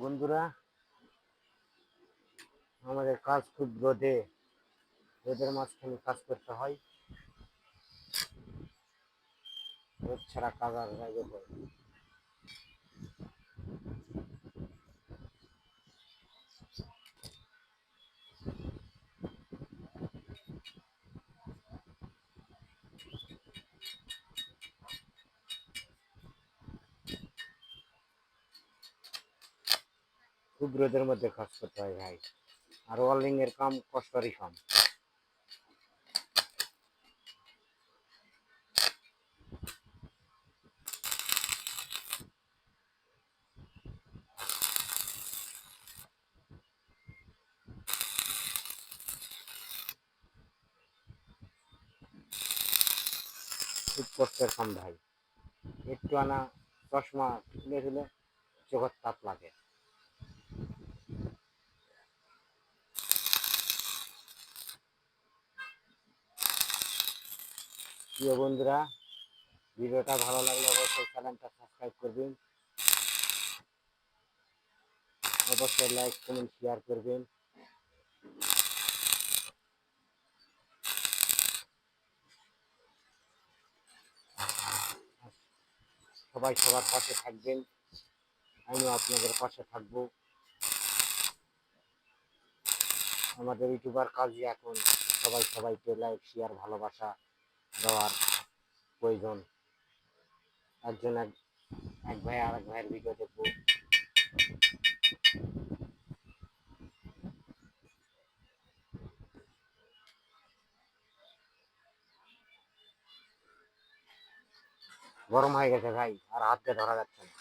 বন্ধুরা, আমাদের কাজ খুব রোদে। রোদের মাঝখানে কাজ করতে হয়। রোদ ছাড়া কাজ আর লাগে খুব মধ্যে কাজ করতে হয় ভাই। আর ওয়ার্লিং এর কাম কষ্টরই কম। খুব কষ্টের কাম ভাই। একটু আনা চশমা খুলে খুলে চোখের তাপ লাগে। প্রিয় বন্ধুরা, ভিডিওটা ভালো লাগলে অবশ্যই চ্যানেলটা সাবস্ক্রাইব করবেন। অবশ্যই লাইক, কমেন্ট শেয়ার করবেন। সবাই সবার পাশে থাকবেন। আমিও আপনাদের পাশে থাকব। আমাদের ইউটিউবার কাজই এখন সবাই সবাইকে লাইক শেয়ার ভালোবাসা দেওয়ার প্রয়োজন। একজন এক এক ভাই আর এক ভাইয়ের ভিডিও দেখব গরম হয়ে গেছে ভাই, আর হাতে ধরা যাচ্ছে না।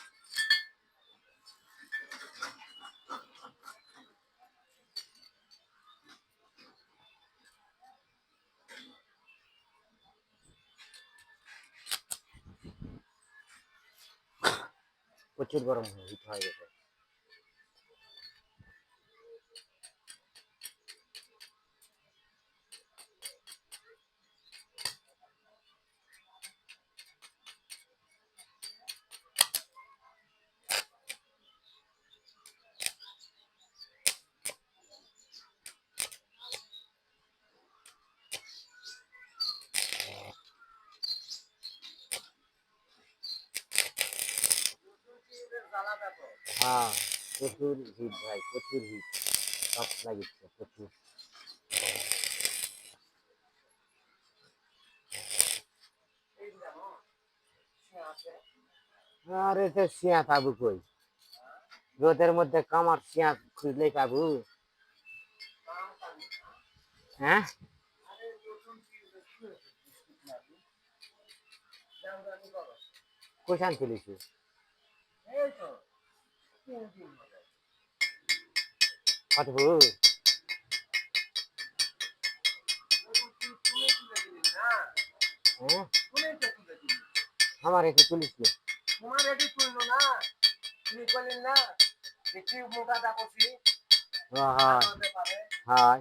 প্রচুর গরম হিট হয়ে গেছে হ্যাঁ প্রচুর হিট ভাই, প্রচুর হিট সব লাগিচ্ছে প্রচুর। আরে তো শিয়া পাবো কই? রোদের মধ্যে কামার শিয়া খুঁজলেই পাবো। হ্যাঁ? কোথান চলেছি কত বউ হ্যাঁ? আমার একটু তুলিস তোমার এটি তুললো না তুমি বললেন না দেখি মোটা ডাকছি হ্যাঁ হ্যাঁ হ্যাঁ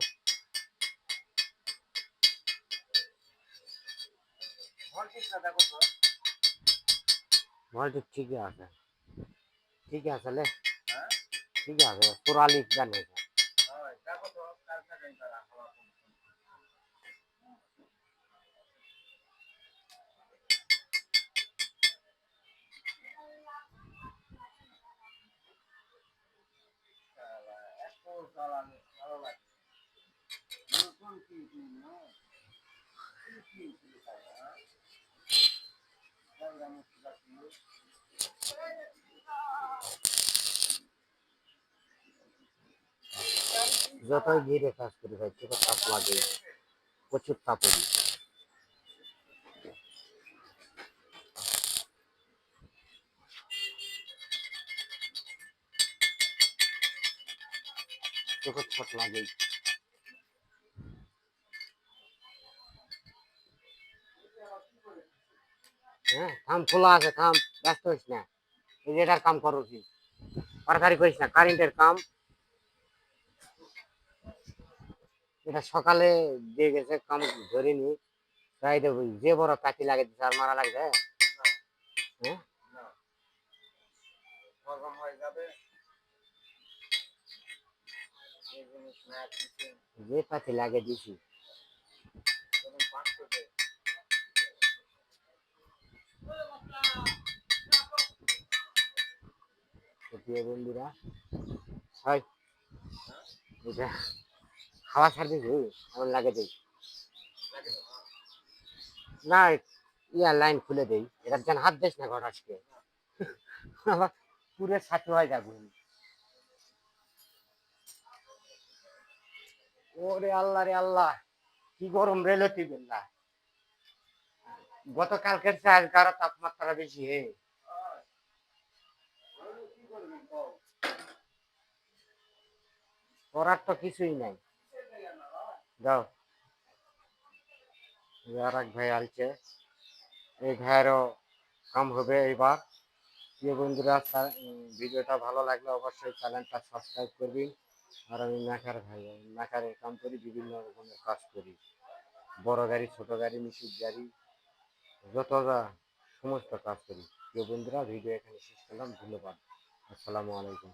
ঠিকই আছে। ঠিকই আছে লে। হ্যাঁ? ঠিকই আছে চুরাল্লিশ গান হয়েছে হয় দেখো তো কার কাছে তারা খাওয়া এত জ্বালানি ভালো লাগে নতুন কি কি না কি কি কি খায় হ্যাঁ জায়গা মুক্তি রাখি যতই কাজ করি ভাই তাপ লাগে, প্রচুর তাপ হ্যাঁ খোলা আছে ব্যস্ত হইস না। কাম করো করিস না কারেন্টের কাম এটা সকালে দিয়ে গেছে কাম ধরিনি। তাই দেবো যে বড় কাঠি লাগে আর মারা লাগবে হ্যাঁ? হয়ে? যে পাতি লাগে দিছি প্রিয় বন্ধুরা হয়? এটা খাওয়া সার্ভিস আমার লাগে দেই। না, ইয়া লাইন খুলে দেই। এটা যেন হাত দিস না ঘর আজকে। আবার পুরো ছাত্র হয় যাব ওরে আল্লাহ রে আল্লাহ, কি গরম রে লতিবেন না গতকালকের আজকে আরও তাপমাত্রা বেশি হে। করার তো কিছুই নাই। যাও। আর এক ভাই আলছে এই ভাইয়েরও কাম হবে এইবার। প্রিয় বন্ধুরা ভিডিওটা ভালো লাগলে অবশ্যই চ্যানেলটা সাবস্ক্রাইব করবি। আর আমি মেকার ভাই, আমি মেকারের কাম করি, বিভিন্ন রকমের কাজ করি। বড় গাড়ি, ছোট গাড়ি, মিশুক গাড়ি, যত যা সমস্ত কাজ করি। প্রিয় বন্ধুরা, ভিডিও এখানে শেষ করলাম। ধন্যবাদ। আসসালামু আলাইকুম।